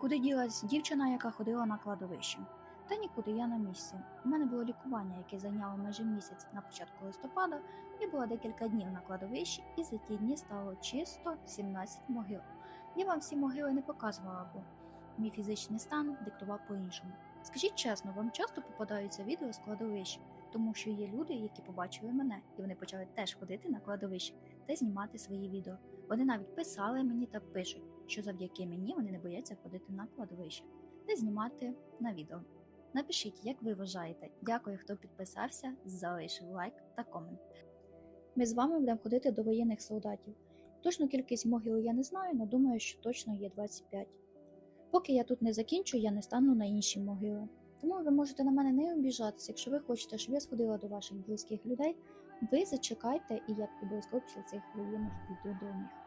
Куди ділась дівчина, яка ходила на кладовище? Та нікуди я на місці. У мене було лікування, яке зайняло майже місяць на початку листопада. Я була декілька днів на кладовищі, і за ті дні стало чисто 17 могил. Я вам всі могили не показувала, бо мій фізичний стан диктував по-іншому. Скажіть чесно, вам часто попадаються відео з кладовищ, тому що є люди, які побачили мене, і вони почали теж ходити на кладовище та знімати свої відео. Вони навіть писали мені та пишуть, що завдяки мені вони не бояться ходити на кладовище та знімати на відео. Напишіть, як ви вважаєте. Дякую, хто підписався, залишив лайк та комент. Ми з вами будемо ходити до воєнних солдатів. Точну кількість могил я не знаю, але думаю, що точно є 25. Поки я тут не закінчу, я не стану на інші могили. Тому ви можете на мене не обіжатися, якщо ви хочете, щоб я сходила до ваших близьких людей, ви зачекайте, і я обов'язково після цих воєнних піду до них.